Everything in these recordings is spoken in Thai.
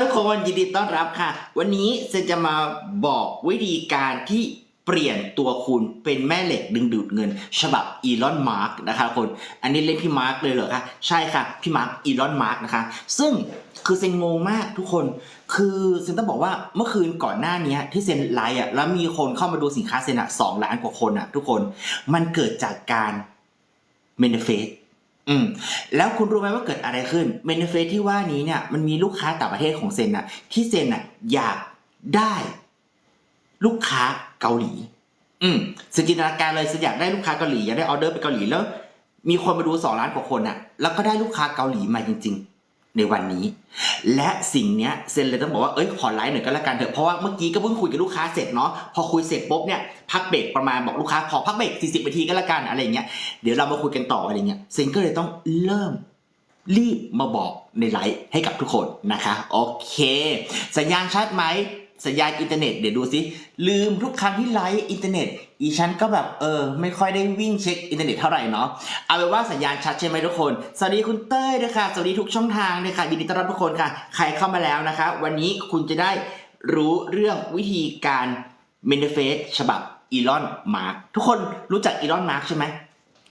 ทุกคนยินดีต้อนรับค่ะ วันนี้เซนจะมาบอกวิธีการที่เปลี่ยนตัวคุณเป็นแม่เหล็กดึงดูดเงิน ฉบับอีลอนมาร์กนะคะคน อันนี้เล่นพี่มาร์กเลยเหรอคะใช่ค่ะ พี่มาร์กอีลอนมาร์กนะคะ ซึ่งคือเซนงงมากทุกคน คือเซนต้องบอกว่าเมื่อคืนก่อนหน้านี้ที่เซนไลฟ์อะแล้วมีคนเข้ามาดูสินค้าเซนอะสองล้านกว่าคนอะทุกคน มันเกิดจากการเมนเฟส อืมแล้วคุณรู้ไหมว่าเกิดอะไรขึ้นเมนเฟสที่ว่านี้เนี่ยมันมีลูกค้าต่างประเทศของเซนอะที่เซนอะอยากได้ลูกค้าเกาหลี อืมสจินตนาการเลยเซนอยากได้ลูกค้าเกาหลีอยากได้ออเดอร์ไปเกาหลีแล้ว มีคนมาดูสองล้านกว่าคนอะแล้วก็ได้ลูกค้าเกาหลีมาจริง ๆ ในวันนี้ และสิ่งเนี้ยเซนเลยต้องบอกว่าเอ้ยขอไลฟ์หน่อยก็แล้วกันเถอะเพราะว่าเมื่อกี้ก็เพิ่งคุยกับลูกค้าเสร็จเนาะพอคุยเสร็จปุ๊บเนี่ยพักเบรกประมาณบอกลูกค้าขอพักเบรก40นาทีก็แล้วกันอะไรเงี้ยเดี๋ยวเรามาคุยกันต่ออะไรเงี้ยเซนก็เลยต้องเริ่มรีบมาบอกในไลฟ์ให้กับทุกคนนะคะโอเค สัญญาณชัดไหม สัญญาณอินเทอร์เน็ตเดี๋ยวดูสิลืมทุกครั้งที่ไลฟ์อินเทอร์เน็ตอีฉันก็แบบเออไม่ค่อยได้วิ่งเช็คอินเทอร์เน็ตเท่าไหร่เนาะเอาเป็นว่าสัญญาณชัดใช่ไหมทุกคน สวัสดีคุณเต้ยด้วยค่ะสวัสดีทุกช่องทางเลยค่ะยินดีต้อนรับทุกคนค่ะ ใครเข้ามาแล้วนะคะ วันนี้คุณจะได้รู้เรื่องวิธีการเมนเฟสฉบับอีลอนมาร์กทุกคนรู้จักอีลอนมาร์กใช่ไหม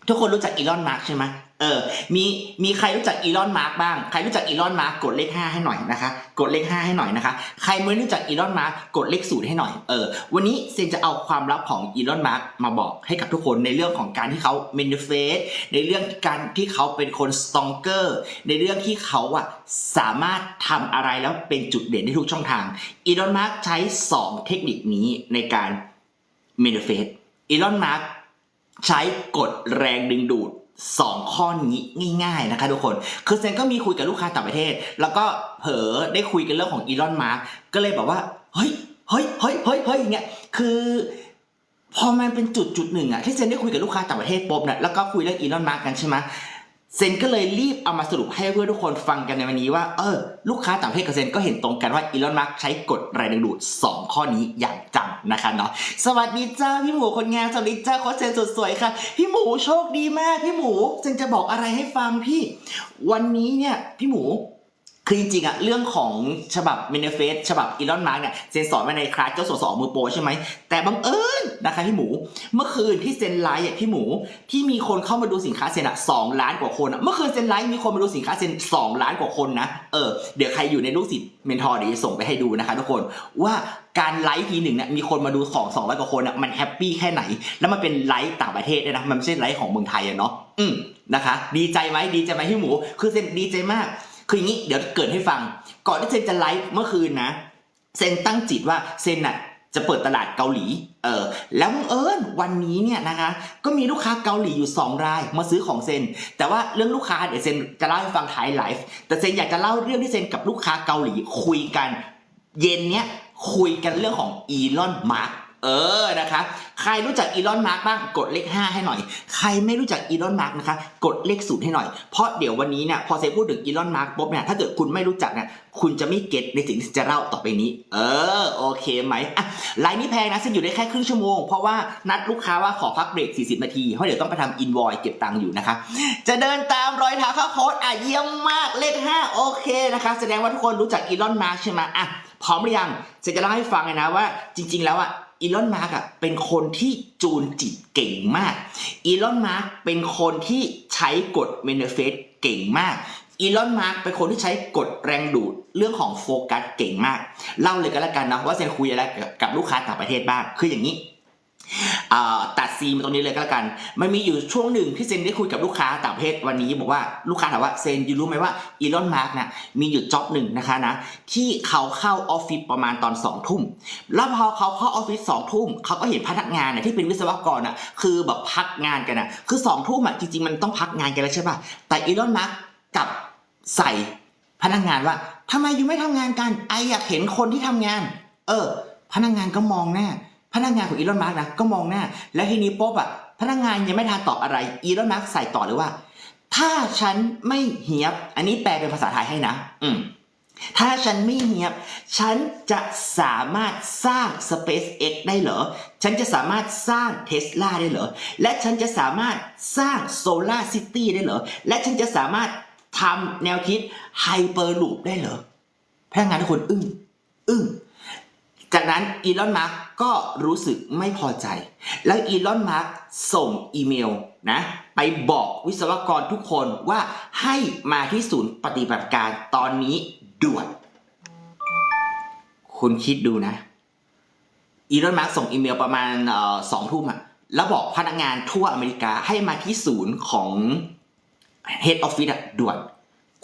ทุกคนรู้จักอีลอนมาร์กใช่ไหม เออ มีมีใครรู้จักอีลอนมาร์กบ้าง ใครรู้จักอีลอนมาร์กกดเลข5ให้หน่อยนะคะ กดเลข5ให้หน่อยนะคะ ใครไม่รู้จักอีลอนมาร์กกดเลขศูนย์ให้หน่อย เออ วันนี้เซนจะเอาความลับของอีลอนมาร์กมาบอกให้กับทุกคนในเรื่องของการที่เขาเมนเฟสในเรื่องการที่เขาเป็นคนสตองเกอร์ ในเรื่องที่เขาอะสามารถทำอะไรแล้วเป็นจุดเด่นได้ทุกช่องทาง อีลอนมาร์กใช้ 2 เทคนิคนี้ในการเมนเฟสอีลอนมาร์กใช้กฎแรงดึงดูด 2 ข้อนี้ง่าย ๆนะคะทุกคน คือเซนก็มีคุยกับลูกค้าต่างประเทศ แล้วก็เผลอได้คุยกันเรื่องของอีลอนมาร์กก็เลยแบบว่า เฮ้ย เฮ้ย เฮ้ย เฮ้ย เฮ้ยอย่างเงี้ย คือ พอมันเป็นจุดจุดหนึ่งอะที่เซนได้คุยกับลูกค้าต่างประเทศปุ๊บเนี่ยแล้วก็คุยเรื่องอีลอนมาร์กกันใช่ไหม เซนก็เลยรีบเอามาสรุปให้เพื่อนทุกคนฟังกันในวันนี้ว่า เออ ลูกค้าต่างประเทศกับเซนก็เห็นตรงกันว่าอีลอนมาร์กใช้กฎแรงดึงดูด 2 ข้อนี้อย่างจังนะคะเนาะสวัสดีจ้าพี่หมูคนงานสวัสดีจ้าโค้ชเซนสุดสวยค่ะ พี่หมูโชคดีมากพี่หมูเซนจะบอกอะไรให้ฟังพี่ วันนี้เนี่ยพี่หมู คือจริงๆอะเรื่องของฉบับเมนเฟสฉบับอีลอนมาร์กเนี่ยเซนสอนไว้ในคลาสเจ้าสัวสองมือโปรใช่ไหม แต่บังเอิญนะคะพี่หมู เมื่อคืนที่เซนไลฟ์อะพี่หมู ที่มีคนเข้ามาดูสินค้าเซนอะสองล้านกว่าคนอะเมื่อคืนเซนไลฟ์มีคนมาดูสินค้าเซนสองล้านกว่าคนนะเออเดี๋ยวใครอยู่ในลูกศิษย์เมนทอร์เดี๋ยวจะส่งไปให้ดูนะคะทุกคนว่าการไลฟ์ทีหนึ่งเนี่ยมีคนมาดูสองสองร้อยกว่าคนอะมันแฮปปี้แค่ไหน แล้วมันเป็นไลฟ์ต่างประเทศด้วยนะมันไม่ใช่ไลฟ์ของเมืองไทยอะเนาะอืมนะคะ ดีใจไหมดีใจไหมพี่หมู คือเซนดีใจมาก คืออย่างนี้เดี๋ยวเกิดให้ฟัง ก่อนที่เซนจะไลฟ์เมื่อคืนนะ เซนตั้งจิตว่าเซนน่ะจะเปิดตลาดเกาหลี เออ แล้วเอิญวันนี้เนี่ยนะคะ ก็มีลูกค้าเกาหลีอยู่ 2 รายมาซื้อของเซน แต่ว่าเรื่องลูกค้าเดี๋ยวเซนจะเล่าให้ฟังท้ายไลฟ์ แต่เซนอยากจะเล่าเรื่องที่เซนกับลูกค้าเกาหลีคุยกัน เย็นเนี้ยคุยกันเรื่องของอีลอนมาร์ก เออนะคะ ใครรู้จักอีลอนมาร์กบ้างกดเลข 5 ให้หน่อย ใครไม่รู้จักอีลอนมาร์กนะคะ กดเลขศูนย์ให้หน่อย เพราะเดี๋ยววันนี้เนี่ยพอเซพูดถึงอีลอนมาร์กปุ๊บเนี่ยถ้าเกิดคุณไม่รู้จักเนี่ยคุณจะไม่เก็ตในสิ่งที่จะเล่าต่อไปนี้ เออโอเคไหมอะไลน์นี้แพงนะเซนอยู่ได้แค่ครึ่งชั่วโมง เพราะว่านัดลูกค้าว่าขอพักเบรก 40 นาทีเพราะเดี๋ยวต้องไปทำอินวอยเก็บตังค์อยู่นะคะ จะเดินตามรอยเท้าข้าโค้ดอะเยี่ยมมากเลข 5 โอเคนะคะ แสดงว่าทุกคนรู้จักอีลอนมาร์กใช่ไหมอะพร้อมหรือยังเซนจะเล่าให้ฟังเลยนะว่า จริง ๆ แล้วอะอีลอนมาร์กอะเป็นคนที่จูนจิตเก่งมาก อีลอนมาร์กเป็นคนที่ใช้กฎเมนเฟสเก่งมากอีลอนมาร์กเป็นคนที่ใช้กฎแรงดูดเรื่องของโฟกัสเก่งมาก เล่าเลยก็แล้วกันนะว่าเซนคุยอะไรกับลูกค้าต่างประเทศบ้างคืออย่างนี้ ตัดซีมาตรงนี้เลยก็แล้วกัน มันมีอยู่ช่วงหนึ่งที่เซนได้คุยกับลูกค้าต่างประเทศวันนี้บอกว่าลูกค้าถามว่าเซนยูรู้ไหมว่าอีลอนมาร์กเนี่ยมีอยู่จ็อบหนึ่งนะคะนะที่เขาเข้าออฟฟิศประมาณตอนสองทุ่มแล้วพอเขาเข้าออฟฟิศสองทุ่มเขาก็เห็นพนักงานเนี่ยที่เป็นวิศวกรอะคือแบบพักงานกันอะคือสองทุ่มอะจริงๆมันต้องพักงานกันแล้วใช่ป่ะแต่อีลอนมาร์กกลับใส่พนักงานว่าทำไมยูไม่ทำงานกันไออยากเห็นคนที่ทำงาน เออ พนักงานก็มองหน้า พนักงานของอีลอนมาร์กนะก็มองหน้า แล้วทีนี้ปุ๊บอะพนักงานยังไม่ทันตอบอะไรอีลอนมาร์กใส่ต่อเลยว่า ถ้าฉันไม่เฮียบ อันนี้แปลเป็นภาษาไทยให้นะ อืมถ้าฉันไม่เฮียบ ฉันจะสามารถสร้าง SpaceX ได้เหรอ ฉันจะสามารถสร้าง Tesla ได้เหรอ และฉันจะสามารถสร้าง Solar City ได้เหรอ และฉันจะสามารถทำแนวคิด Hyperloop ได้เหรอพนักงานทุกคนอึ้งอึ้งจากนั้นอีลอนมาร์ ก็รู้สึกไม่พอใจ แล้วอีลอนมาร์กส่งอีเมลนะไปบอกวิศวกรทุกคนว่าให้มาที่ศูนย์ปฏิบัติการตอนนี้ด่วน คุณคิดดูนะ อีลอนมาร์กส่งอีเมลประมาณสองทุ่มอะแล้วบอกพนักงานทั่วอเมริกาให้มาที่ศูนย์ของ Head Office ด่วน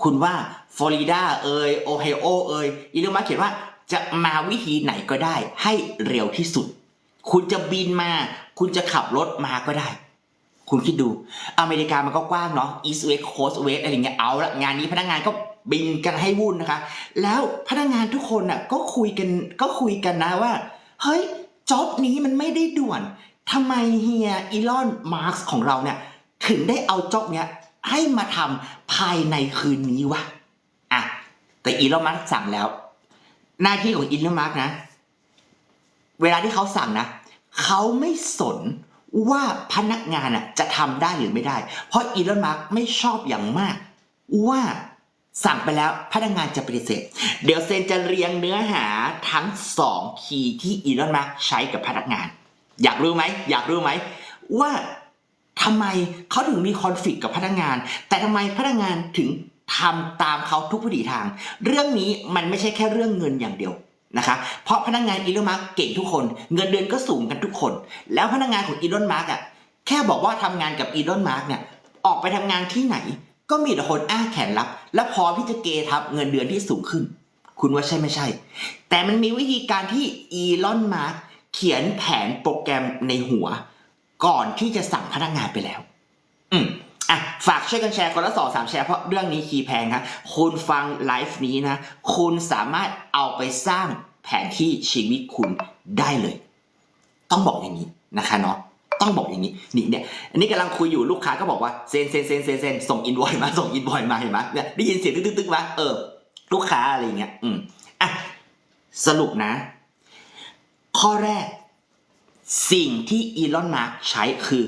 คุณว่าฟลอริดาเอยโอไฮโอเอยอีลอนมาร์กเขียนว่า จะมาวิธีไหนก็ได้ให้เร็วที่สุด คุณจะบินมา คุณจะขับรถมาก็ได้ คุณคิดดู อเมริกามันก็กว้างเนาะ East West Coast West อะไรเงี้ยเอาละงานนี้พนักงานก็บินกันให้วุ่นนะคะ แล้วพนักงานทุกคนน่ะก็คุยกันก็คุยกันนะว่า เฮ้ยจ็อบนี้มันไม่ได้ด่วนทำไมเฮียอีลอนมาร์กของเราเนี่ย ถึงได้เอาจ็อบเนี้ยให้มาทำภายในคืนนี้วะอะแต่อีลอนมาร์กสั่งแล้ว หน้าที่ของอีลอนมาร์กนะ เวลาที่เขาสั่งนะเขาไม่สนว่าพนักงานอะจะทำได้หรือไม่ได้ เพราะอีลอนมาร์กไม่ชอบอย่างมาก ว่าสั่งไปแล้วพนักงานจะปฏิเสธ เดี๋ยวเซนจะเรียงเนื้อหาทั้งสองคีย์ที่อีลอนมาร์กใช้กับพนักงาน อยากรู้ไหมอยากรู้ไหมว่าทำไมเขาถึงมีคอนฟ lict กับพนักงาน แต่ทำไมพนักงานถึง ทำตามเขาทุกวิถีทาง เรื่องนี้มันไม่ใช่แค่เรื่องเงินอย่างเดียวนะคะ เพราะพนักงานอีลอนมาร์กเก่งทุกคน เงินเดือนก็สูงกันทุกคน แล้วพนักงานของอีลอนมาร์กอะแค่บอกว่าทำงานกับอีลอนมาร์กเนี่ยออกไปทำงานที่ไหน ก็มีแต่คนอ้าแขนรับ และพร้อมที่จะเกทับเงินเดือนที่สูงขึ้น คุณว่าใช่ไม่ใช่ แต่มันมีวิธีการที่อีลอนมาร์กเขียนแผนโปรแกรมในหัว ก่อนที่จะสั่งพนักงานไปแล้ว อืม อะฝากช่วยกันแชร์คนละสองสามแชร์เพราะเรื่องนี้คีย์แพงครับคุณฟังไลฟ์นี้นะ คุณสามารถเอาไปสร้างแผนที่ชีวิตคุณได้เลย ต้องบอกอย่างนี้นะคะเนาะต้องบอกอย่างนี้นี่เนี่ยอันนี้กำลังคุยอยู่ลูกค้าก็บอกว่าเซนเซนเซนเซนเซนส่งอินวอยมาส่งอินวอยมาเห็นไหมเนี่ยได้ยินเสียงตึ๊กตึ๊กตึ๊กมาเออลูกค้าอะไรเงี้ยอืมอะสรุปนะ ข้อแรก สิ่งที่อีลอนมาร์กใช้คือ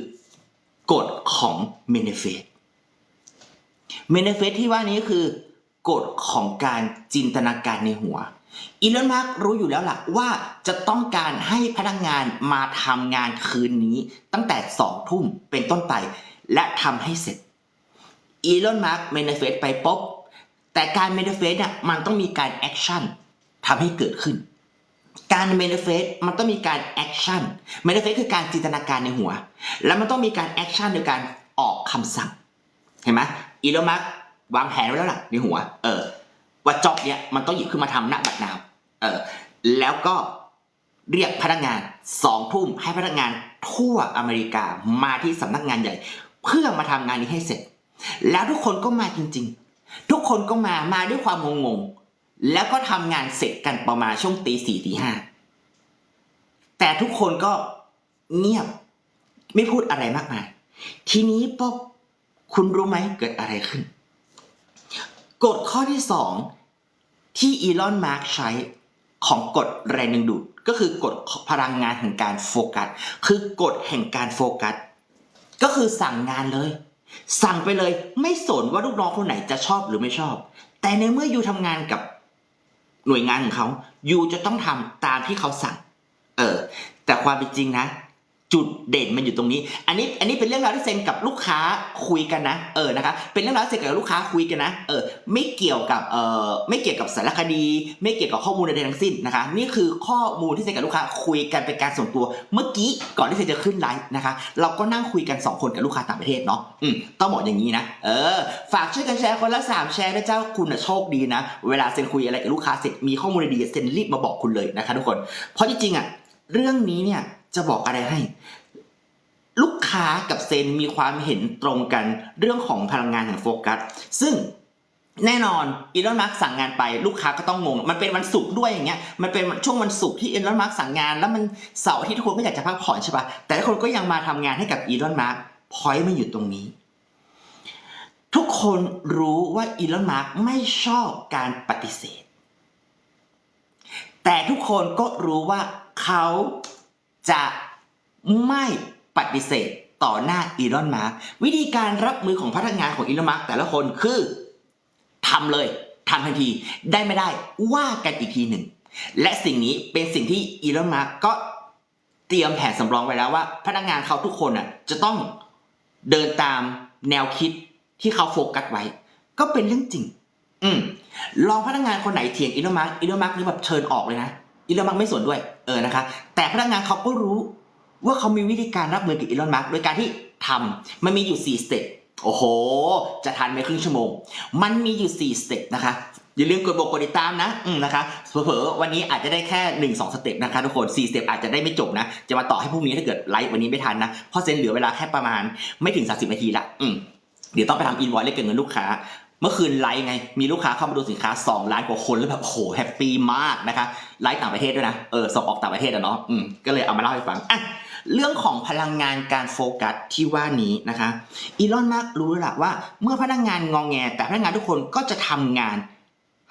กฎของเมเนเฟสเมเนเฟสที่ว่านี้คือกฎของการจินตนาการในหัวอีลอนมาร์กรู้อยู่แล้วล่ะว่าจะต้องการให้พนักงานมาทำงานคืนนี้ตั้งแต่สองทุ่มเป็นต้นไป และทำให้เสร็จอีลอนมาร์กเมเนเฟสไปปุ๊บแต่การเมเนเฟสเนี่ยมันต้องมีการแอคชั่นทำให้เกิดขึ้น การเมนเฟสมันต้องมีการแอคชั่นเมนเฟสคือการจินตนาการในหัว แล้วมันต้องมีการแอคชั่นโดยการออกคำสั่ง เห็นไหมอีโลมาร์กวางแผนไว้แล้วล่ะในหัว เออ ว่าจ็อบเนี้ยมันต้องหยิบขึ้นมาทำณบัดนาวเออ แล้วก็เรียกพนักงานสองทุ่มให้พนักงานทั่วอเมริกามาที่สำนักงานใหญ่ เพื่อมาทำงานนี้ให้เสร็จ แล้วทุกคนก็มาจริง ๆ ทุกคนก็มามาด้วยความงงๆ แล้วก็ทำงานเสร็จกันประมาณช่วงตีสี่ตีห้าแต่ทุกคนก็เงียบไม่พูดอะไรมากมาย ทีนี้ป๊อบคุณรู้ไหมเกิดอะไรขึ้น กฎข้อที่สองที่อีลอนมาร์กใช้ของกฎแรงดึงดูดก็คือกฎพลังงานแห่งการโฟกัส คือกฎแห่งการโฟกัส ก็คือสั่งงานเลย สั่งไปเลยไม่สนว่าลูกน้องคนไหนจะชอบหรือไม่ชอบ แต่ในเมื่ออยู่ทำงานกับ หน่วยงานของเขายูจะต้องทำตามที่เขาสั่ง เออ แต่ความเป็นจริงนะ จุดเด่นมันอยู่ตรงนี้ อันนี้อันนี้เป็นเรื่องราวที่เซนกับลูกค้าคุยกันนะ เออนะคะ เป็นเรื่องราวที่เซนกับลูกค้าคุยกันนะ เออ ไม่เกี่ยวกับเออไม่เกี่ยวกับสารคดี ไม่เกี่ยวกับข้อมูลใดทั้งสิ้นนะคะ นี่คือข้อมูลที่เซนกับลูกค้าคุยกันเป็นการส่วนตัว เมื่อกี้ก่อนที่เซนจะขึ้นไลฟ์นะคะ เราก็นั่งคุยกันสองคนกับลูกค้าต่างประเทศเนาะ อืมต้องบอกอย่างนี้นะ เออ ฝากช่วยกันแชร์คนละสามแชร์นะเจ้าคุณน่ะโชคดีนะ เวลาเซนคุยอะไรกับลูกค้าเสร็จมีข้อมูลดีเซนรีบมาบอกคุณเลยนะคะ ทุกคน เพราะจริงๆอะเรื่องนี้เนี่ย จะบอกอะไรให้ ลูกค้ากับเซนมีความเห็นตรงกันเรื่องของพลังงานแห่งโฟกัส ซึ่งแน่นอนอีลอนมาร์กสั่งงานไปลูกค้าก็ต้องงง มันเป็นวันศุกร์ด้วยอย่างเงี้ยมันเป็นช่วงวันศุกร์ที่อีลอนมาร์กสั่งงาน แล้วมันเสาร์ที่ทุกคนก็อยากจะพักผ่อนใช่ปะแต่ทุกคนก็ยังมาทำงานให้กับอีลอนมาร์กพอยต์มันอยู่ตรงนี้ ทุกคนรู้ว่าอีลอนมาร์กไม่ชอบการปฏิเสธ แต่ทุกคนก็รู้ว่าเขา จะไม่ปฏิเสธต่อหน้าอีลอนมาร์กวิธีการรับมือของพนักงานของอีลอนมาร์กแต่ละคนคือทำเลยทำทันทีได้ไม่ได้ว่ากันอีกทีหนึ่ง และสิ่งนี้เป็นสิ่งที่อีลอนมาร์กก็เตรียมแผนสำรองไว้แล้วว่า พนักงานเขาทุกคนอะจะต้องเดินตามแนวคิดที่เขาโฟกัสไว้ ก็เป็นเรื่องจริง อืมลองพนักงานคนไหนเถียงอีลอนมาร์กอีลอนมาร์กนี่แบบเชิญออกเลยนะ อีลอนมาร์กไม่สนด้วยเออนะคะ แต่พนักงานเขาก็รู้ว่าเขามีวิธีการรับมือกับอีลอนมาร์กโดยการที่ทำมันมีอยู่4สเต็ปโอ้โห จะทันไหมครึ่งชั่วโมง มันมีอยู่4สเต็ปนะคะอย่าลืมกดบอกกดติดตามนะอืมนะคะเผลอๆวันนี้อาจจะได้แค่ 1 2 สเต็ปนะคะทุกคน4สเต็ปอาจจะได้ไม่จบนะ จะมาต่อให้พรุ่งนี้ถ้าเกิดไลฟ์วันนี้ไม่ทันนะเพราะเซนเหลือเวลาแค่ประมาณไม่ถึง 30 นาทีละอืมเดี๋ยวต้องไปทำอินวอยเล่เก็บเงินลูกค้า เมื่อคืนไลฟ์ไง มีลูกค้าเข้ามาดูสินค้า 2 ล้านกว่าคนแล้วแบบโอ้โหแฮปปี้มากนะคะไลฟ์ต่างประเทศด้วยนะเออส่งออกต่างประเทศอะเนาะอืมก็เลยเอามาเล่าให้ฟังอะเรื่องของพลังงานการโฟกัสที่ว่านี้นะคะอีลอนมาร์กรู้แล้วล่ะว่า เมื่อพนักงานงองแง แต่พนักงานทุกคนก็จะทำงาน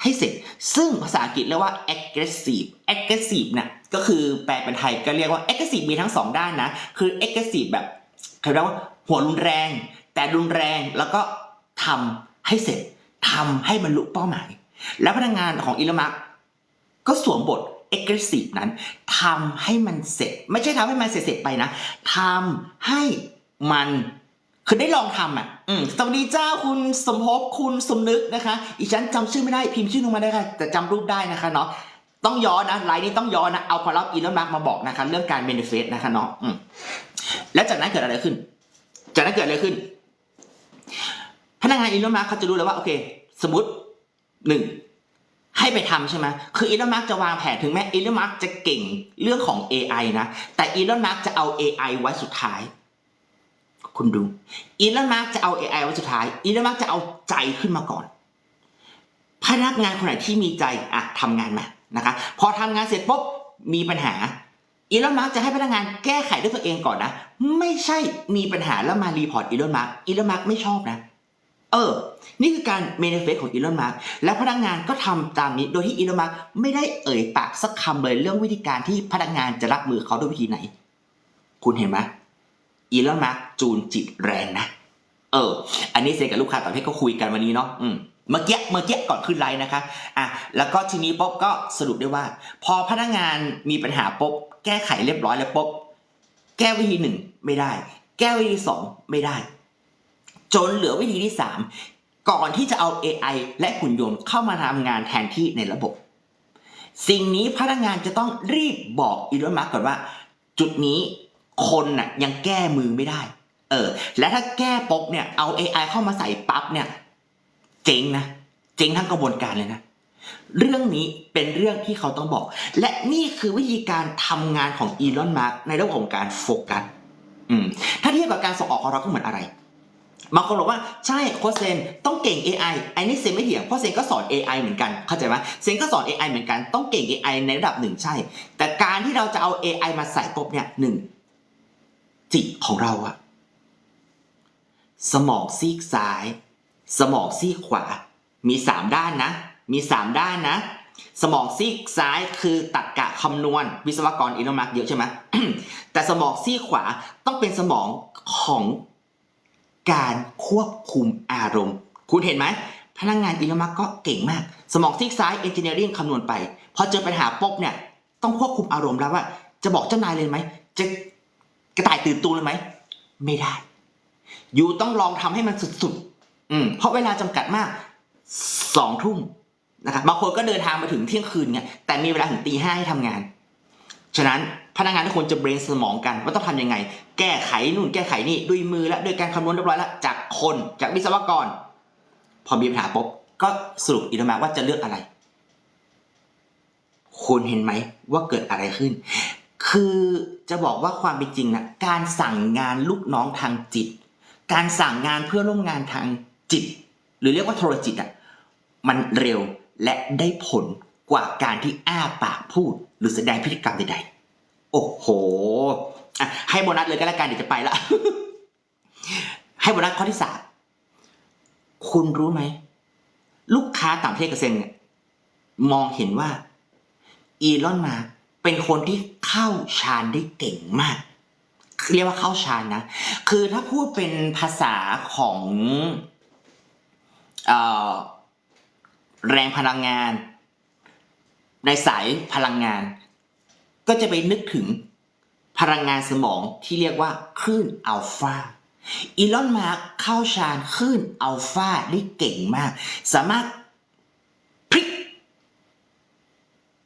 ให้เสร็จ ซึ่งภาษาอังกฤษเรียกว่า aggressive aggressive เนี่ยก็คือแปลเป็นไทยก็เรียกว่า aggressive มีทั้งสองด้านนะ คือ aggressive แบบเขาเรียกว่าหัวรุนแรง แต่รุนแรงแล้วก็ทำ ให้เสร็จทำให้บรรลุเป้าหมาย แล้วพนักงานของอีลมาร์กก็สวมบท aggressive นั้นทำให้มันเสร็จ ไม่ใช่ทำให้มันเสร็จๆไปนะทำให้มันคือได้ลองทำอะอืมสวัสดีเจ้าคุณสมภพคุณสมนึกนะคะ อีฉันจำชื่อไม่ได้พิมพ์ชื่อลงมาได้ค่ะแต่จำรูปได้นะคะเนาะต้องย้อนนะไลน์นี้ต้องย้อนนะเอาความลับอีลอนมาร์กมาบอกนะคะเรื่องการเมนิเฟสนะคะเนาะแล้วจากนั้นเกิดอะไรขึ้น จากนั้นเกิดอะไรขึ้น นักงานอีลอนมาร์กเขาจะรู้เลยว่าโอเค สมมติหนึ่งให้ไปทำใช่ไหมคืออีลอนมาร์กจะวางแผนถึงแม้อีลอนมาร์กจะเก่งเรื่องของ AI นะ แต่อีลอนมาร์กจะเอา AI ไว้สุดท้าย คุณดูอีลอนมาร์กจะเอา AI ไว้สุดท้ายอีลอนมาร์กจะเอาใจขึ้นมาก่อน พนักงานคนไหนที่มีใจอะทำงานมานะคะ พอทำงานเสร็จปุ๊บมีปัญหาอีลอนมาร์กจะให้พนักงานแก้ไขด้วยตัวเองก่อนนะ ไม่ใช่มีปัญหาแล้วมารีพอร์ตอีลอนมาร์กอีลอนมาร์กไม่ชอบนะ เออ นี่คือการเมนิเฟสของอีลอนมาร์กแล้วพนักงานก็ทำตามนี้ โดยที่อีลอนมาร์กไม่ได้เอ่ยปากสักคำเลยเรื่องวิธีการที่พนักงานจะรับมือเขาด้วยวิธีไหน คุณเห็นไหมอีลอนมาร์กจูนจิตแรงนะ เออ อันนี้เซกับลูกค้าต่างประเทศก็คุยกันวันนี้เนาะอืมเมื่อกี้เมื่อกี้ก่อนขึ้นไลน์นะคะอะแล้วก็ทีนี้ป๊บก็สรุปได้ว่า พอพนักงานมีปัญหาป๊บแก้ไขเรียบร้อยแล้วป๊บแก้วิธีหนึ่งไม่ได้ แก้วิธีสองไม่ได้ จนเหลือวิธีที่ 3 ก่อนที่จะเอา AI และหุ่นยนต์เข้ามาทำงานแทนที่ในระบบ สิ่งนี้พนักงานจะต้องรีบบอกอีลอนมาร์ก่อนว่า จุดนี้คนน่ะยังแก้มือไม่ได้ เออ และถ้าแก้ปุ๊บเนี่ยเอา AI เข้ามาใส่ปั๊บเนี่ย เจ๊งนะ เจ๊งทั้งกระบวนการเลยนะเรื่องนี้เป็นเรื่องที่เขาต้องบอก และนี่คือวิธีการทำงานของอีลอนมาร์กในเรื่องของการโฟกัสอืมถ้าเทียบกับการส่งออกของเราก็เหมือนอะไร บางคนบอกว่าใช่โค้ชเซนต้องเก่ง AI ไอ้นี่เซนไม่เถียงเพราะเซนก็สอน AI เหมือนกันเข้าใจไหมเซนก็สอน AI เหมือนกันต้องเก่ง AI ในระดับหนึ่งใช่ แต่การที่เราจะเอา AI มาใส่ปุ๊บเนี่ยหนึ่งจิตของเราอะสมองซีกซ้าย สมองซีกขวา มีสามด้านนะ มีสามด้านนะ สมองซีกซ้ายคือตรรกะคำนวณ วิศวกรอีโนมาร์กเยอะใช่ไหมแต่สมองซีกขวาต้องเป็นสมองของ การควบคุมอารมณ์ คุณเห็นไหม พนักงานอีโนมาร์กก็เก่งมาก สมองซีกซ้ายเอนจิเนียริ่งคำนวณไป พอเจอปัญหาปุ๊บเนี่ย ต้องควบคุมอารมณ์แล้วว่า จะบอกเจ้านายเลยไหม จะกระต่ายตื่นตูมเลยไหม ไม่ได้ อยู่ต้องลองทำให้มันสุดๆ อืม เพราะเวลาจำกัดมากสองทุ่มนะครับบางคนก็เดินทางมาถึงเที่ยงคืนเนี่ยแต่มีเวลาถึงตีห้าให้ทำงาน ฉะนั้นพนักงานทุกคนจะเบรนสมองกันว่าต้องทำยังไง แก้ไขนู่นแก้ไขนี่ด้วยมือและด้วยการคำนวณเรียบร้อยแล้วจากคนจากวิศวกร พอมีปัญหาปุ๊บก็สรุปอีกมาว่าจะเลือกอะไรคุณเห็นไหมว่าเกิดอะไรขึ้น คือจะบอกว่าความเป็นจริงนะการสั่งงานลูกน้องทางจิต การสั่งงานเพื่อร่วมงานทางจิต หรือเรียกว่าโทรจิตอะมันเร็วและได้ผลกว่าการที่อ้าปากพูด หรือแสดงพฤติกรรมใดๆ โอ้โหอะให้โบนัสเลยก็แล้วกันเดี๋ยวจะไปละ ให้โบนัสข้อที่สามคุณรู้ไหม ลูกค้าต่างประเทศกับเซนเนี่ยมองเห็นว่า อีลอนมาเป็นคนที่เข้าฌานได้เก่งมาก เรียกว่าเข้าฌานนะ คือถ้าพูดเป็นภาษาของอแรงพลังงาน ในสายพลังงาน ก็จะไปนึกถึงพลังงานสมองที่เรียกว่าคลื่นอัลฟาอีลอนมาร์กเข้าฌานคลื่นอัลฟาได้เก่งมาก สามารถพลิก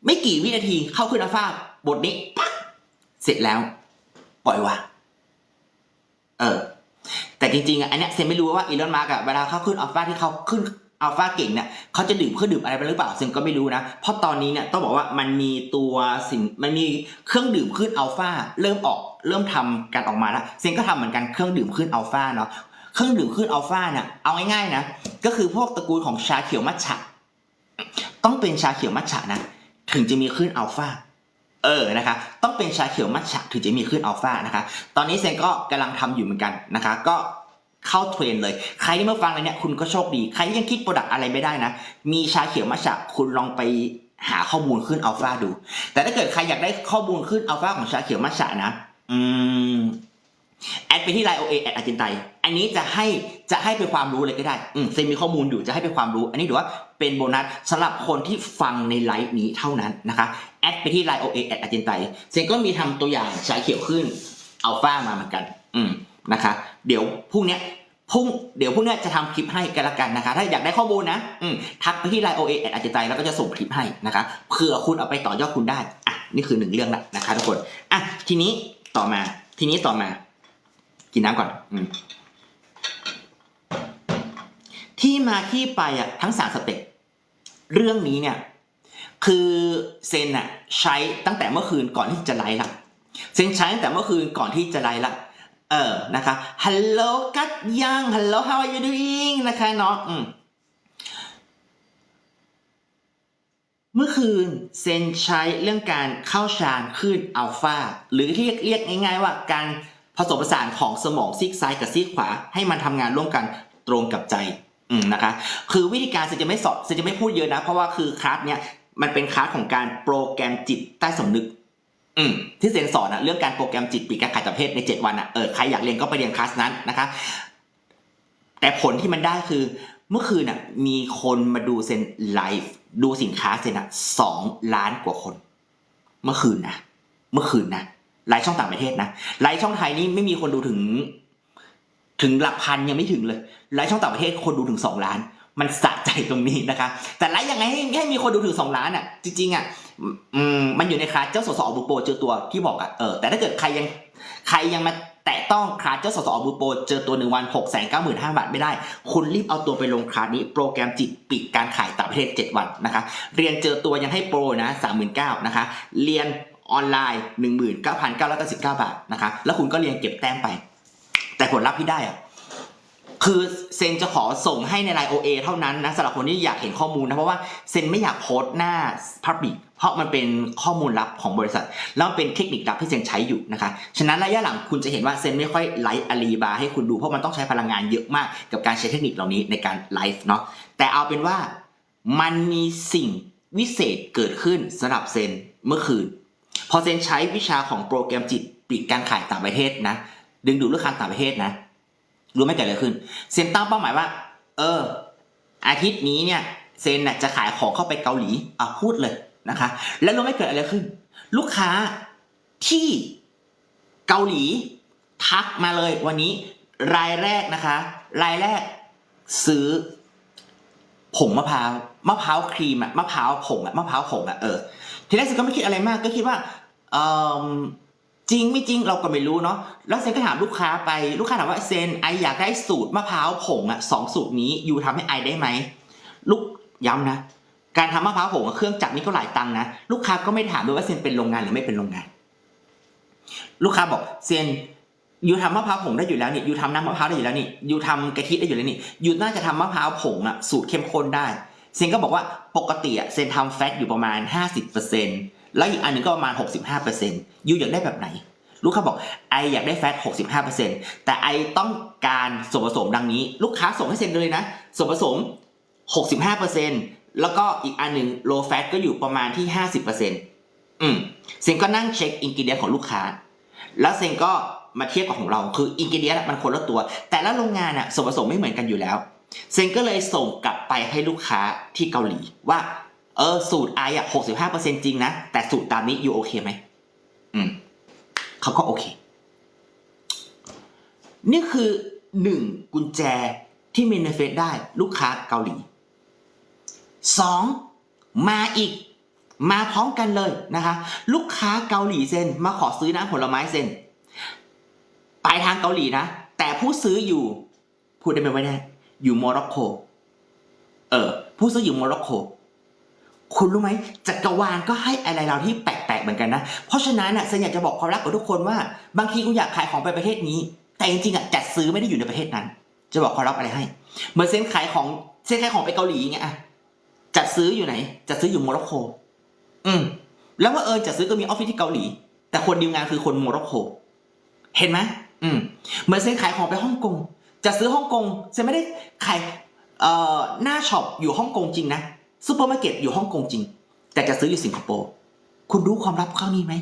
ไม่กี่วินาทีเข้าคลื่นอัลฟาบทนี้ปั๊บเสร็จแล้ว ปล่อยวางเออ แต่จริงๆอันเนี้ยเซนไม่รู้ว่าอีลอนมาร์กอะเวลาเข้าขึ้นอัลฟาที่เขาขึ้น อัลฟาเก่งเนี่ยเขาจะดื่มเครื่องดื่มอะไรไปหรือเปล่าเซนก็ไม่รู้นะ เพราะตอนนี้เนี่ยต้องบอกว่ามันมีตัวสินมันมีเครื่องดื่มขึ้นอัลฟาเริ่มออกเริ่มทำกันออกมาแล้วเซนก็ทำเหมือนกันเครื่องดื่มขึ้นอัลฟาเนาะเครื่องดื่มขึ้นอัลฟาเนี่ยเอาง่ายๆนะก็คือพวกตระกูลของชาเขียวมัทฉะต้องเป็นชาเขียวมัทฉะนะถึงจะมีขึ้นอัลฟาเออ นะคะ ต้องเป็นชาเขียวมัทฉะถึงจะมีขึ้นอัลฟานะคะ ตอนนี้เซนก็กำลังทำอยู่เหมือนกันนะคะ ก็ เข้าเทรนเลย ใครที่มาฟังอะไรเนี่ยคุณก็โชคดี ใครที่ยังคิดโปรดักอะไรไม่ได้นะ มีชาเขียวมัทฉะคุณลองไปหาข้อมูลขึ้นอัลฟาดู แต่ถ้าเกิดใครอยากได้ข้อมูลขึ้นอัลฟาของชาเขียวมัทฉะนะ อืมแอดไปที่ไลน์โอเอแอดอาจินไตอันนี้จะให้จะให้เป็นความรู้เลยก็ได้ อืมเซนมีข้อมูลอยู่จะให้เป็นความรู้ อันนี้ถือว่าเป็นโบนัสสำหรับคนที่ฟังในไลฟ์นี้เท่านั้นนะคะแอดไปที่ไลน์โอเอแอดอาจินไตเซนก็มีทำตัวอย่างชาเขียวขึ้นอัลฟามาเหมือนกัน อืม นะคะ เดี๋ยวพรุ่งเนี้ยพรุ่งเดี๋ยวพรุ่งเนี้ยจะทำคลิปให้กันละกันนะคะ ถ้าอยากได้ข้อมูลนะอืทักไปที่ไลน์โอเอแอดอาจินไตแล้วก็จะส่งคลิปให้นะคะเผื่อคุณเอาไปต่อยอดคุณได้อะนี่คือหนึ่งเรื่องละนะคะทุกคนอะทีนี้ต่อมา ทีนี้ต่อมา กินน้ำก่อนอมที่มาที่ไปอะทั้งสามสเต็ปเรื่องนี้เนี่ย คือเซนอะใช้ตั้งแต่เมื่อคืนก่อนที่จะไลฟ์ละเซนใช้ตั้งแต่เมื่อคืนก่อนที่จะไลฟ์ละ เออนะคะฮัลโหลกัดยังฮัลโหล how are you doing นะคะเนาะอืมเมื่อคืนเซนใช้เรื่องการเข้าฌานขึ้นอัลฟาหรือที่เรียกง่ายๆว่าการผสมผสานของสมองซีกซ้ายกับซีกขวา ให้มันทำงานร่วมกันตรงกับใจอืมนะคะ คือวิธีการเซนจะไม่สอนเซนจะไม่พูดเยอะนะ เพราะว่าคือคลาสเนี่ยมันเป็นคลาสของการโปรแกรมจิตใต้สำนึก อืมที่เซนสอนอะเรื่องการโปรแกรมจิตปีกการขายจับเพศใน 7 วันอะเออใครอยากเรียนก็ไปเรียนคลาสนั้นนะคะ แต่ผลที่มันได้คือ เมื่อคืนน่ะมีคนมาดูเซนไลฟ์ดูสินค้าเซนอะสองล้านกว่าคน เมื่อคืนนะเมื่อคืนนะไลฟ์ช่องต่างประเทศนะไลฟ์ช่องไทยนี่ไม่มีคนดูถึง ถึงหลักพันยังไม่ถึงเลยไลฟ์ช่องต่างประเทศคนดูถึงสองล้าน มันสะใจตรงนี้นะคะ แต่ไลฟ์ยังไงให้ให้มีคนดูถึงสองล้านอะ จริงๆอะอืมมันอยู่ในคลาสเจ้าสสอบูโปเจอตัวที่บอกอะเออแต่ถ้าเกิดใครยังใครยังมาแตะต้องคลาสเจ้าสสอบูโปเจอตัวหนึ่งวันหกแสนเก้าหมื่นห้าบาทไม่ได้ คุณรีบเอาตัวไปลงคลาสนี้โปรแกรมจิตปิดการขายต่างประเทศ 7 วันนะคะ เรียนเจอตัวยังให้โปรนะสามหมื่นเก้านะคะ เรียนออนไลน์หนึ่งหมื่นเก้าพันเก้าร้อยเก้าสิบเก้าบาทนะคะ แล้วคุณก็เรียนเก็บแต้มไป แต่ผลลัพธ์ที่ได้อะ คือเซนจะขอส่งให้ในไลน์โอเอเท่านั้นนะสำหรับคนที่อยากเห็นข้อมูลนะ เพราะว่าเซนไม่อยากโพสต์หน้าพับบิกเพราะมันเป็นข้อมูลลับของบริษัท แล้วเป็นเทคนิคลับที่เซนใช้อยู่นะคะ ฉะนั้นระยะหลังคุณจะเห็นว่าเซนไม่ค่อยไลฟ์อาลีบาให้คุณดู เพราะมันต้องใช้พลังงานเยอะมากกับการใช้เทคนิคเหล่านี้ในการไลฟ์เนาะแต่เอาเป็นว่ามันมีสิ่งวิเศษเกิดขึ้นสำหรับเซนเมื่อคืน พอเซนใช้วิชาของโปรแกรมจิตปิดการขายต่างประเทศนะ ดึงดูดลูกค้าต่างประเทศนะ รู้ไหมเกิดอะไรขึ้น เซนตั้งเป้าหมายว่า เออ อาทิตย์นี้เนี่ย เซนน่ะจะขายของเข้าไปเกาหลีอะพูดเลยนะคะ แล้วรู้ไหมเกิดอะไรขึ้น ลูกค้าที่เกาหลีทักมาเลยวันนี้ รายแรกนะคะ รายแรกซื้อผงมะพร้าวมะพร้าวครีมอะมะพร้าวผงอะมะพร้าวผงอะเออทีแรกเซนก็ไม่คิดอะไรมากก็คิดว่าเออ จริงไม่จริงเราก็ไม่รู้เนาะแล้วเซนก็ถามลูกค้าไปลูกค้าถามว่าเซนไออยากได้สูตรมะพร้าวผงอะสองสูตรนี้อยู่ทำให้ไอได้ไหมลูกย้ำนะ การทำมะพร้าวผงเครื่องจักรนี่ก็หลายตังค์นะลูกค้าก็ไม่ถามด้วยว่าเซนเป็นโรงงานหรือไม่เป็นโรงงาน ลูกค้าบอกเซนยูทำมะพร้าวผงได้อยู่แล้วนี่ยูทำน้ำมะพร้าวได้อยู่แล้วนี่ยูทำกะทิได้อยู่แล้วนี่ยูน่าจะทำมะพร้าวผงอะสูตรเข้มข้นได้ เซนก็บอกว่าปกติอะเซนทำแฟตอยู่ประมาณ 50% แล้วอีกอันหนึ่งก็ประมาณ 65%ยูอยากได้แบบไหน ลูกค้าบอกไออยากได้แฟต 65%แต่ไอต้องการส่วนผสมดังนี้ ลูกค้าส่งให้เซนเลยนะ ส่วนผสม 65%แล้วก็อีกอันหนึ่ง low fat ก็อยู่ประมาณที่ 50%อืมเซ็นก็นั่งเช็คอินกิเดียของลูกค้า แล้วเซนก็มาเทียบกับของเรา คืออินกิเดียมันคนละตัว แต่ละโรงงานอะส่วนผสมไม่เหมือนกันอยู่แล้ว เซนก็เลยส่งกลับไปให้ลูกค้าที่เกาหลีว่า เออสูตรไออะหกสิบห้าเปอร์เซ็นจริงนะ แต่สูตรตามนี้อยู่โอเคไหมอืมเขาก็โอเค นี่คือหนึ่งกุญแจที่เมนเฟสได้ลูกค้าเกาหลีสองมาอีก มาพร้อมกันเลยนะคะ ลูกค้าเกาหลีเซนมาขอซื้อน้ำผลไม้เซนปลายทางเกาหลีนะ แต่ผู้ซื้ออยู่ พูดได้ไหมว่าเนี่ยอยู่โมร็อกโกเออผู้ซื้ออยู่โมร็อกโก คุณรู้ไหมจักรวาลก็ให้อะไรเราที่แปลกๆเหมือนกันนะ เพราะฉะนั้นน่ะเซนอยากจะบอกความรักกับทุกคนว่า บางทีคุณอยากขายของไปประเทศนี้ แต่จริงๆอะจัดซื้อไม่ได้อยู่ในประเทศนั้น จะบอกความลับอะไรให้ เหมือนเซนขายของเซนขายของไปเกาหลีอย่างเงี้ยอะจัดซื้ออยู่ไหน จัดซื้ออยู่โมร็อกโก อืม แล้วว่าเออจัดซื้อก็มีออฟฟิศที่เกาหลี แต่คนดีลงานคือคนโมร็อกโก เห็นไหมอืม เหมือนเซนขายของไปฮ่องกงจัดซื้อฮ่องกงเซนไม่ได้ขายเอ่อหน้าช็อปอยู่ฮ่องกงจริงนะ ซูเปอร์มาร์เก็ตอยู่ฮ่องกงจริง แต่จะซื้ออยู่สิงคโปร์คุณรู้ความลับข้างนี้ไหม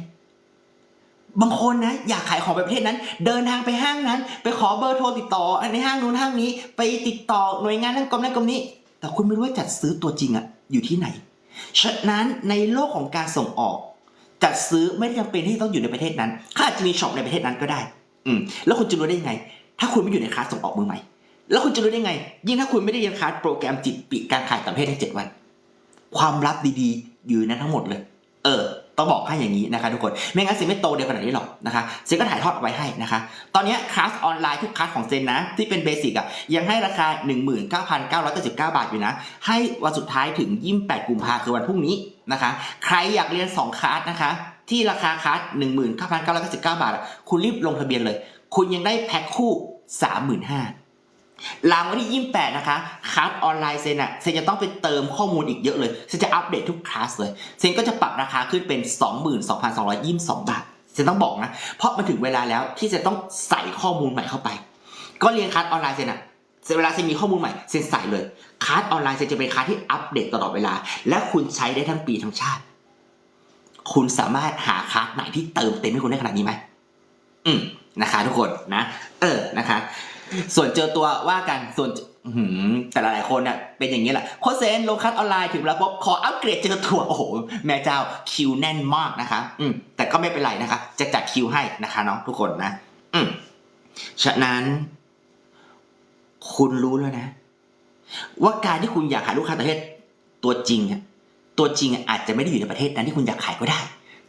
บางคนนะอยากขายของไปประเทศนั้น เดินทางไปห้างนั้น ไปขอเบอร์โทรติดต่อในห้างนู้นห้างนี้ ไปติดต่อหน่วยงานนั้นกรมนั้นกรมนี้ แต่คุณไม่รู้ว่าจัดซื้อตัวจริงอะอยู่ที่ไหน ฉะนั้นในโลกของการส่งออก จัดซื้อไม่จำเป็นที่ต้องอยู่ในประเทศนั้นเขาอาจจะมีช็อปในประเทศนั้นก็ได้ อืมแล้วคุณจะรู้ได้ยังไง ถ้าคุณไม่อยู่ในคลาสส่งออกมือใหม่ แล้วคุณจะรู้ได้ไง ยิ่งถ้าคุณไม่ได้เรียนคลาสโปรแกรมจิตปิการขายต่างประเทศในเจ็ดวัน ความลับดีๆ อยู่ในนั้นทั้งหมดเลย เออ ต้องบอกให้อย่างนี้นะคะทุกคน ไม่งั้นเซนไม่โตเดียวขนาดนี้หรอกนะคะเซนก็ถ่ายทอดเอาไว้ให้นะคะ ตอนนี้คลาสออนไลน์ทุกคลาสของเซนนะ ที่เป็นเบสิกอะยังให้ราคา 19,999 บาทอยู่นะ ให้วันสุดท้ายถึง 28 กุมภาคือวันพรุ่งนี้นะคะ ใครอยากเรียน 2คลาสนะคะ ที่ราคาคลาส19,999 บาท คุณรีบลงทะเบียนเลย คุณยังได้แพ็คคู่ 35,000 หลังวันที่ 28 นะคะคลาสออนไลน์เซนอะเซนจะต้องไปเติมข้อมูลอีกเยอะเลย เซนจะอัปเดตทุกคลาสเลย เซนก็จะปรับราคาขึ้นเป็น 22,222 บาท เซนต้องบอกนะ เพราะมันถึงเวลาแล้วที่เซนต้องใส่ข้อมูลใหม่เข้าไป ก็เรียนคลาสออนไลน์เซนอะเซนเวลาเซนมีข้อมูลใหม่ เซนใส่เลยคลาสออนไลน์เซนจะเป็นคลาสที่อัปเดตตลอดเวลา และคุณใช้ได้ทั้งปีทั้งชาติ คุณสามารถหาคลาสไหนที่เติมเต็มให้คุณได้ขนาดนี้ไหม อืมนะคะ ทุกคนนะ เออนะคะ ส่วนเจอตัวว่ากันส่วนหือแต่หลายคนเนี่ยเป็นอย่างนี้แหละโคเซนลงคัดออนไลน์ถึงแล้วปุ๊บขออัปเกรดเจอตัวโอ้โหแม่เจ้าคิวแน่นมากนะคะ อืมแต่ก็ไม่เป็นไรนะคะ จะจัดคิวให้นะคะเนาะทุกคนนะ อืมฉะนั้น คุณรู้แล้วนะ ว่าการที่คุณอยากหาลูกค้าประเทศตัวจริงอะตัวจริงอะอาจจะไม่ได้อยู่ในประเทศนั้นที่คุณอยากขายก็ได้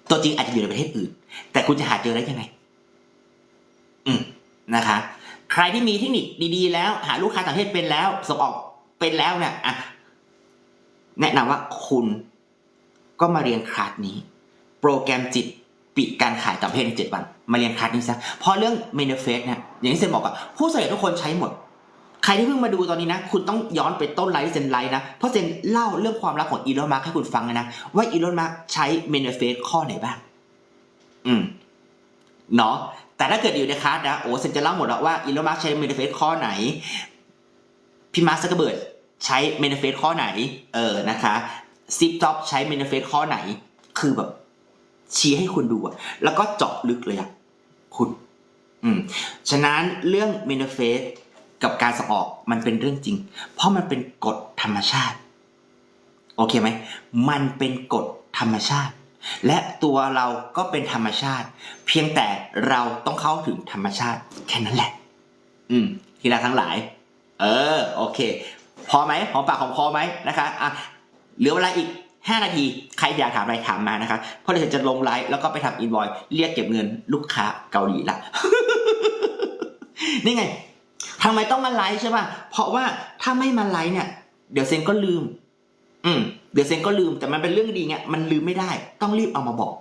ตัวจริงอาจจะอยู่ในประเทศอื่น แต่คุณจะหาเจอได้ยังไง อืมนะคะ ใครที่มีเทคนิคดี ๆ แล้ว หาลูกค้าต่างประเทศเป็นแล้วส่งออกเป็นแล้วเนี่ยอะแนะนำว่าคุณก็มาเรียนคลาสนี้ โปรแกรมจิตปิดการขายต่างประเทศในเจ็ดวัน มาเรียนคลาสนี้ซะเพราะเรื่องเมนเฟสเนี่ยอย่างที่เซนบอกอะผู้สำเร็จทุกคนใช้หมด ใครที่เพิ่งมาดูตอนนี้นะ คุณต้องย้อนไปต้นไลฟ์เซนไลฟ์นะ เพราะเซนเล่าเรื่องความลับของอีลอนมาร์กให้คุณฟังนะ ว่าอีลอนมาร์กใช้เมนเฟสข้อไหนบ้าง อืมเนาะ แต่ถ้าเกิดอยู่ในคลาสนะโอ้เซนจะเล่าหมดแล้วว่าอีลอนมาร์ใช้เมนเฟสข้อไหนพี่มาร์คซักเกอร์เบิร์ดใช้เมนเฟสข้อไหน เออนะคะซิปจ็อบใช้เมนเฟสข้อไหน คือแบบชี้ให้คุณดูอะแล้วก็เจาะลึกเลยอะคุณ อืม ฉะนั้นเรื่องเมนเฟสกับการส่งออกมันเป็นเรื่องจริง เพราะมันเป็นกฎธรรมชาติ โอเคไหม มันเป็นกฎธรรมชาติ และตัวเราก็เป็นธรรมชาติ เพียงแต่เราต้องเข้าถึงธรรมชาติแค่นั้นแหละ อืม ทีละทั้งหลาย เออ โอเค พอไหมหอมปากหอมคอไหมนะคะอะเหลือเวลาอีก 5 นาที ใครอยากถามอะไรถามมานะคะเพราะเดี๋ยวจะลงไลฟ์แล้วก็ไปทำอินวอยเรียกเก็บเงินลูกค้าเกาหลีละนี่ไงทำไมต้องมาไลฟ์ใช่ป่ะเพราะว่าถ้าไม่มาไลฟ์เนี่ย เดี๋ยวเซนก็ลืม อืม เดี๋ยวเซนก็ลืมแต่มันเป็นเรื่องดีไงมันลืมไม่ได้ ต้องรีบเอามาบอก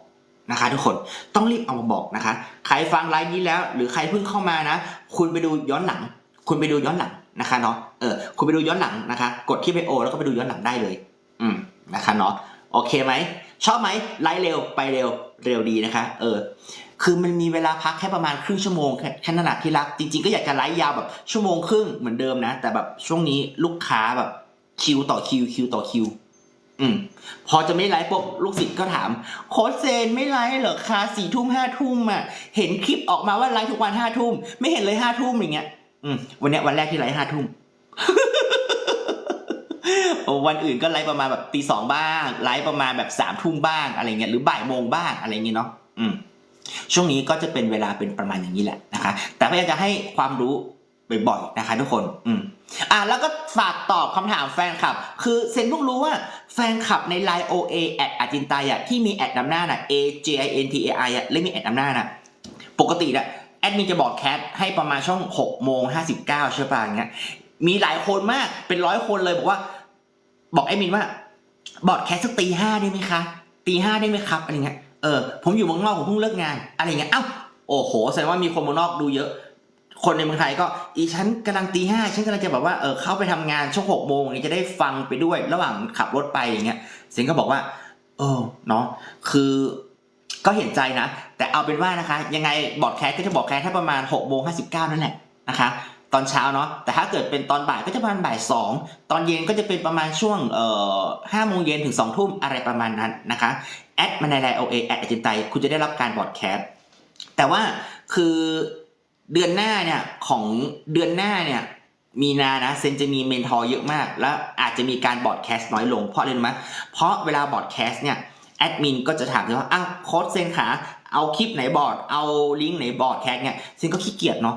นะคะ ทุกคนต้องรีบเอามาบอกนะคะ ใครฟังไลฟ์นี้แล้ว หรือใครเพิ่งเข้ามานะ คุณไปดูย้อนหลัง คุณไปดูย้อนหลังนะคะเนาะเออคุณไปดูย้อนหลังนะคะ กดที่ไบโอ แล้วก็ไปดูย้อนหลังได้เลย อืมนะคะเนาะโอเคไหมชอบไหมไลฟ์เร็วไปเร็วเร็วดีนะคะ เออ คือมันมีเวลาพักแค่ประมาณครึ่งชั่วโมงแค่แค่นั้นแหละที่รักจริง ๆ ก็อยากจะไลฟ์ยาวแบบชั่วโมงครึ่งเหมือนเดิมนะ แต่แบบช่วงนี้ลูกค้าแบบคิวต่อคิวคิวต่อคิว อืมพอจะไม่ไลฟ์ปุ๊บลูกศิษย์ก็ถาม โค้ชเซนไม่ไลฟ์เหรอคะสี่ทุ่มห้าทุ่มอะ เห็นคลิปออกมาว่าไลฟ์ทุกวันห้าทุ่มไม่เห็นเลยห้าทุ่มอย่างเงี้ย อืมวันเนี้ยวันแรกที่ไลฟ์ห้าทุ่มวันอื่นก็ไลฟ์ประมาณแบบตีสองบ้าง ไลฟ์ประมาณแบบสามทุ่มบ้างอะไรเงี้ยหรือบ่ายโมงบ้างอะไรเงี้ยเนาะอืมช่วงนี้ก็จะเป็นเวลาเป็นประมาณอย่างนี้แหละนะคะ แต่พยายามจะให้ความรู้บ่อยๆนะคะ ทุกคน อืม อะแล้วก็ฝากตอบคำถามแฟนคลับ คือเซนเพิ่งรู้ว่าแฟนคลับใน Line OA แอดอาจินตายอะที่มีแอดนำหน้าน่ะ A J I N T A I อะและมีแอดนำหน้าน่ะปกติน่ะแอดมินจะบอกแคทให้ประมาณช่วง6โมง59ใช่ป่ะอย่างเงี้ยมีหลายคนมากเป็นร้อยคนเลยบอกว่า บอกแอดมินว่า บอดแคสสักตีห้าได้ไหมคะตีห้าได้ไหมครับอะไรเงี้ยเออผมอยู่เมืองนอกผมเพิ่งเลิกงานอะไรเงี้ยเอ้าโอ้โหแสดงว่ามีคนเมืองนอกดูเยอะ คนในเมืองไทยก็อีฉันกำลังตีห้าฉันกำลังจะแบบว่าเออเข้าไปทำงานช่วงหกโมงอย่างงี้จะได้ฟังไปด้วยระหว่างขับรถไปอย่างเงี้ยเซนก็บอกว่า เออเนาะคือก็เห็นใจนะ แต่เอาเป็นว่านะคะ ยังไงบอดแคสก็จะบอกแคสถ้าประมาณ6กโมงห้าสิบเก้านั่นแหละนะคะ ตอนเช้าเนาะแต่ถ้าเกิดเป็นตอนบ่ายก็จะประมาณบ่ายสองตอนเย็นก็จะเป็นประมาณช่วงเอ่อห้าโมงเย็นถึงสองทุ่มอะไรประมาณนั้นนะคะแอดมาในไลน์โอเอแอดอจินไตคุณจะได้รับการบอดแคสแต่ว่าคือ เดือนหน้าเนี่ยของเดือนหน้าเนี่ยมีนานะเซนจะมีเมนทอร์เยอะมาก แล้วอาจจะมีการบอดแคสต์น้อยลงเพราะอะไรรู้ไหมเพราะเวลาบอดแคสต์เนี่ยแอดมินก็จะถามเลยว่าอ้าวโค้ดเซนขาเอาคลิปไหนบอร์ดเอาลิงก์ไหนบอร์ดแคสต์เนี่ยเซนก็ขี้เกียจเนาะ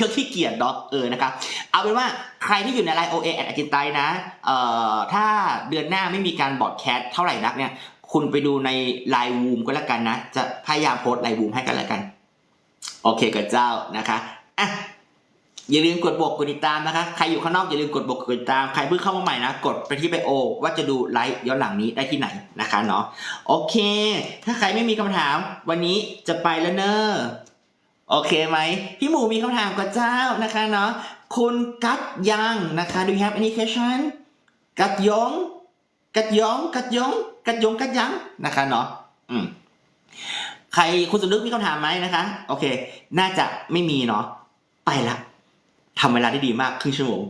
ก็ขี้เกียจเนาะเออนะครับเอาเป็นว่าใครที่อยู่ในไลน์โอเอแอดอจินไตนะเอ่อถ้าเดือนหน้าไม่มีการบอดแคสต์เท่าไหร่นักเนี่ยคุณไปดูในไลน์วูมก็แล้วกันนะ จะพยายามโพสไลน์วูมให้กันแล้วกัน โอเคกับเจ้านะคะอะอย่าลืมกดบวกกดติดตามนะคะ ใครอยู่ข้างนอกอย่าลืมกดบวกกดติดตาม ใครเพิ่งเข้ามาใหม่นะ กดไปที่ไบโอ ว่าจะดูไลฟ์ย้อนหลังนี้ได้ที่ไหนนะคะเนาะ โอเค ถ้าใครไม่มีคำถาม วันนี้จะไปแล้วเนอะโอเคไหม พี่หมูมีคำถามกับเจ้านะคะเนาะ คุณกัดยังนะคะ do you have any question กัดยง กัดยง กัดยง กัดยง กัดยังนะคะเนาะ อืม ใครคุณสมนึกมีคำถามไหมนะคะ โอเค น่าจะไม่มีเนาะไปละทำเวลาได้ดีมากครึ่งชั่วโมง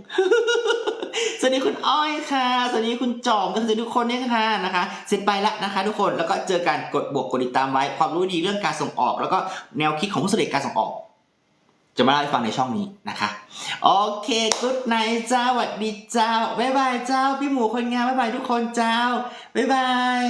สวัสดีคุณอ้อยค่ะ สวัสดีคุณจอมกันสวัสดีทุกคนเนี่ยค่ะนะคะ เสร็จไปละนะคะ ทุกคน แล้วก็เจอกันกดบวกกดติดตามไว้ ความรู้ดีเรื่องการส่งออก แล้วก็แนวคิดของผู้สำเร็จการส่งออก จะมาเล่าให้ฟังในช่องนี้นะคะ โอเคกุ๊ดไนเจ้าสวัสดีเจ้า บ๊ายบายเจ้า พี่หมูคนงามบ๊ายบายทุกคนเจ้า บ๊ายบาย